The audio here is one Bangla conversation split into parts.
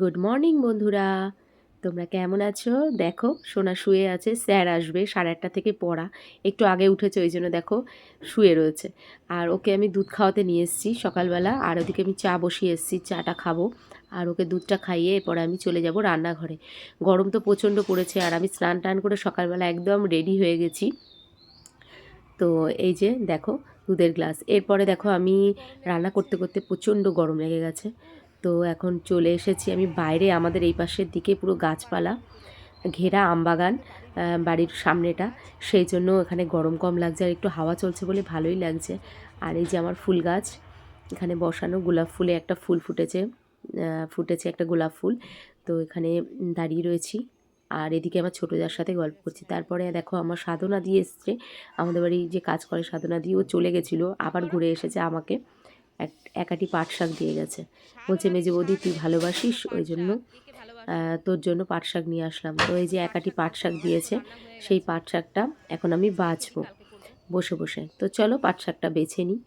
গুড মর্নিং বন্ধুরা। তোমরা কেমন আছো? দেখো, সোনা শুয়ে আছে, স্যার আসবে সাড়ে আটটা থেকে পড়া। একটু আগে উঠেছে, ওই জন্য দেখো, শুয়ে রয়েছে। আর ওকে আমি দুধ খাওয়াতে নিয়ে এসেছি সকালবেলা। আর ওদিকে আমি চা বসিয়ে এসেছি, চাটা খাব। আর ওকে দুধটা খাইয়ে এরপরে আমি চলে যাব রান্নাঘরে। গরম তো প্রচণ্ড পড়েছে, আর আমি স্নান টান করে সকালবেলা একদম রেডি হয়ে গেছি। তো এই যে, দেখো, দুধের গ্লাস। এরপরে দেখো, আমি রান্না করতে করতে প্রচণ্ড গরম লেগে গেছে। তো এখন চলে এসেছি আমি বাইরে, আমাদের এই পাশের দিকে পুরো গাছপালা, ঘেরা আমবাগান বাড়ির সামনেটা। সেই জন্য এখানে গরম কম লাগছে আর একটু হাওয়া চলছে বলে ভালোই লাগছে। আর এই যে আমার ফুল গাছ, এখানে বসানো গোলাপ ফুলে একটা ফুল ফুটেছে ফুটেছে একটা গোলাপ ফুল। তো এখানে দাঁড়িয়ে রয়েছি আর এদিকে আমার ছোটো যার সাথে গল্প করছি। তারপরে দেখো আমার সাধনা দিয়ে এসছে, আমাদের বাড়ি যে কাজ করে সাধনা দিয়ে ও চলে গেছিল, আবার ঘুরে এসেছে আমাকে। এক একাটি পাট শাক দিয়ে গেছে। বলছে, মেজে বৌদি, তুই ভালোবাসিস? ওই জন্য তোর জন্য পাট শাক নিয়ে আসলাম। তো এই যে একাটি পাট শাক দিয়েছে, সেই পাট শাকটা এখন আমি বাছবো। বসে বসে। তো চলো পাট শাকটা বেছে নিই।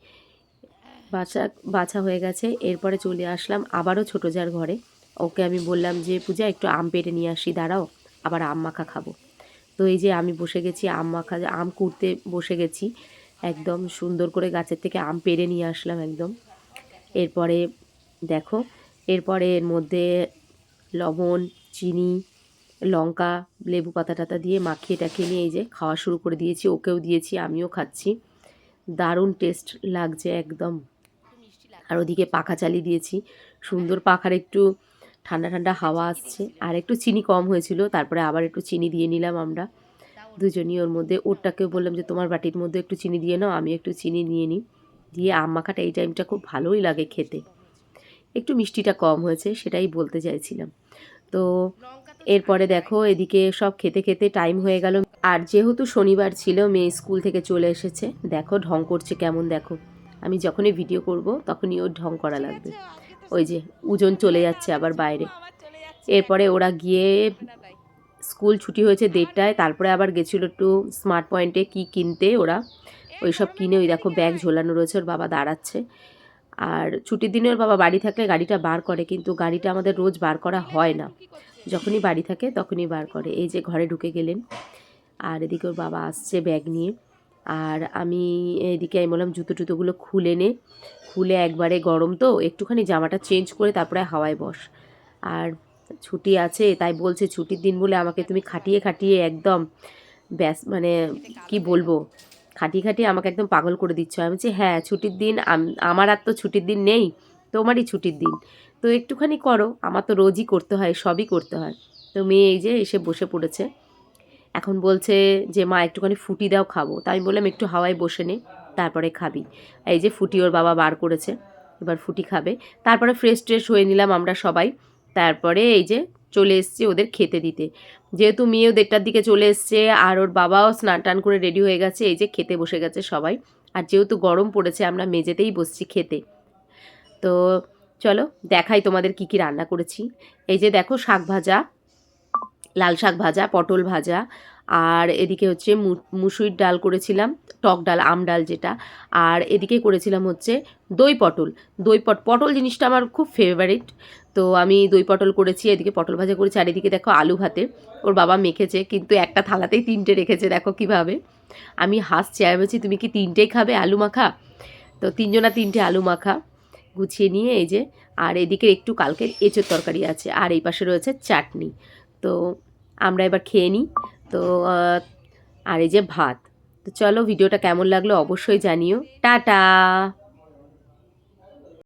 বাছা বাছা হয়ে গেছে। এরপরে চলে আসলাম আবারও ছোটো যার ঘরে। ওকে আমি বললাম যে, পূজা, একটু আম পেটে নিয়ে আসি, দাঁড়াও, আবার আম মাখা খাব। তো এই যে আমি বসে গেছি, আম মাখা, আম কুড়তে বসে গেছি। একদম সুন্দর করে গাছের থেকে আম পেড়ে নিয়ে আসলাম একদম। এরপরে দেখো, এরপরে এর মধ্যে লবণ, চিনি, লঙ্কা, লেবু পাতা টাতা দিয়ে মাখিয়ে টাখিয়ে নিয়ে এই যে খাওয়া শুরু করে দিয়েছি, ওকেও দিয়েছি, আমিও খাচ্ছি। দারুণ টেস্ট লাগছে একদম। আর ওদিকে পাখা চালিয়ে দিয়েছি। সুন্দর পাখার একটু ঠান্ডা ঠান্ডা হাওয়া আসছে। আর একটু চিনি কম হয়েছিল, তারপরে আবার একটু চিনি দিয়ে নিলাম আমরা। দুজনই ওর মধ্যে। ওরটাকেও বললাম যে, তোমার বাটির মধ্যে একটু চিনি দিয়ে নাও, আমি একটু চিনি নিয়ে নিই। দিয়ে আম মাখাটা এই টাইমটা খুব ভালোই লাগে খেতে। একটু মিষ্টিটা কম হয়েছে, সেটাই বলতে চাইছিলাম। তো এরপরে দেখো, এদিকে সব খেতে খেতে টাইম হয়ে গেল। আর যেহেতু শনিবার ছিল, মেয়ে স্কুল থেকে চলে এসেছে, দেখো ঢং করছে কেমন দেখো। আমি যখনই ভিডিও করব, তখনই ওর ঢং করা লাগবে। ওই যে, উজন চলে যাচ্ছে আবার বাইরে। এরপরে ওরা গিয়ে স্কুল ছুটি হয়েছে দেড়টায়, তারপরে আবার গেছিল একটু স্মার্ট পয়েন্টে কি কিনতে ওরা। ওই সব কিনে ওই দেখো ব্যাগ ঝোলানো রয়েছে, ওর বাবা দাঁড়াচ্ছে। আর ছুটির দিনে ওর বাবা বাড়ি থাকলে গাড়িটা বার করে, কিন্তু গাড়িটা আমাদের রোজ বার করা হয় না। যখনই বাড়ি থাকে তখনই বার করে। এই যে ঘরে ঢুকে গেলেন। আর এদিকে ওর বাবা আসছে ব্যাগ নিয়ে। আর আমি এদিকে আমি বললাম, জুতো টুতোগুলো খুলে নে। খুলে একবারে গরম তো, একটুখানি জামাটা চেঞ্জ করে তারপরে হাওয়ায় বস। আর ছুটি আছে, তাই বলছে ছুটির দিন বলে আমাকে তুমি খাটিয়ে খাটিয়ে একদম ব্যাস মানে কি বলব, খাটিয়ে খাটিয়ে আমাকে একদম পাগল করে দিচ্ছ। আমি বলছি হ্যাঁ ছুটির দিন আম- আমার আর তো ছুটির দিন নেই, তোমারই ছুটির দিন। তো একটুখানি করো, আমার তো রোজই করতে হয়, সবই করতে হয়। তো মেয়ে এই যে এসে বসে পড়েছে। এখন বলছে যে, মা, একটুখানি ফুটি দাও, খাব। তাই আমি বললাম, একটু হাওয়ায় বসে নে, তারপরে খাবি। এই যে ফুটি ওর বাবা বার করেছে, এবার ফুটি খাবে। তারপরে ফ্রেশ ট্রেশ হয়ে নিলাম আমরা সবাই। তারপরে এই যে চলে এসছে ওদের খেতে দিতে। যেহেতু মেয়েও দেড়টার দিকে চলে এসছে, আর ওর বাবাও স্নান টান করে রেডি হয়ে গেছে, এই যে খেতে বসে গেছে সবাই। আর যেহেতু গরম পড়েছে, আমরা মেঝেতেই বসছি খেতে। তো চলো দেখাই তোমাদের কি কি রান্না করেছি। এই যে দেখো শাক ভাজা, লাল শাক ভাজা, পটল ভাজা আর এদিকে হচ্ছে মুসুরির ডাল করেছিলাম, টক ডাল, আম ডাল যেটা। আর এদিকে করেছিলাম হচ্ছে দই পটল। দই পট, পটল জিনিসটা আমার খুব ফেভারিট তো আমি দই পটল করেছি, এদিকে পটল ভাজা করেছি, আর এদিকে দেখো আলু ভাতে। ওর বাবা মেখেছে, কিন্তু একটা থালাতেই তিনটে রেখেছে, দেখো কীভাবে। আমি হাসছি আর বলছি তুমি কি তিনটেই খাবে আলু মাখা? তো তিনজনা তিনটে আলু মাখা গুছিয়ে নিয়ে এই যে, আর এদিকে একটু কালকের এঁচোর তরকারি আছে, আর এই পাশে রয়েছে চাটনি। তো আমরা এবার খেয়ে নিই। তো আর এই যে ভাত। তো চলো ভিডিওটা কেমন লাগল অবশ্যই জানিও। টাটা!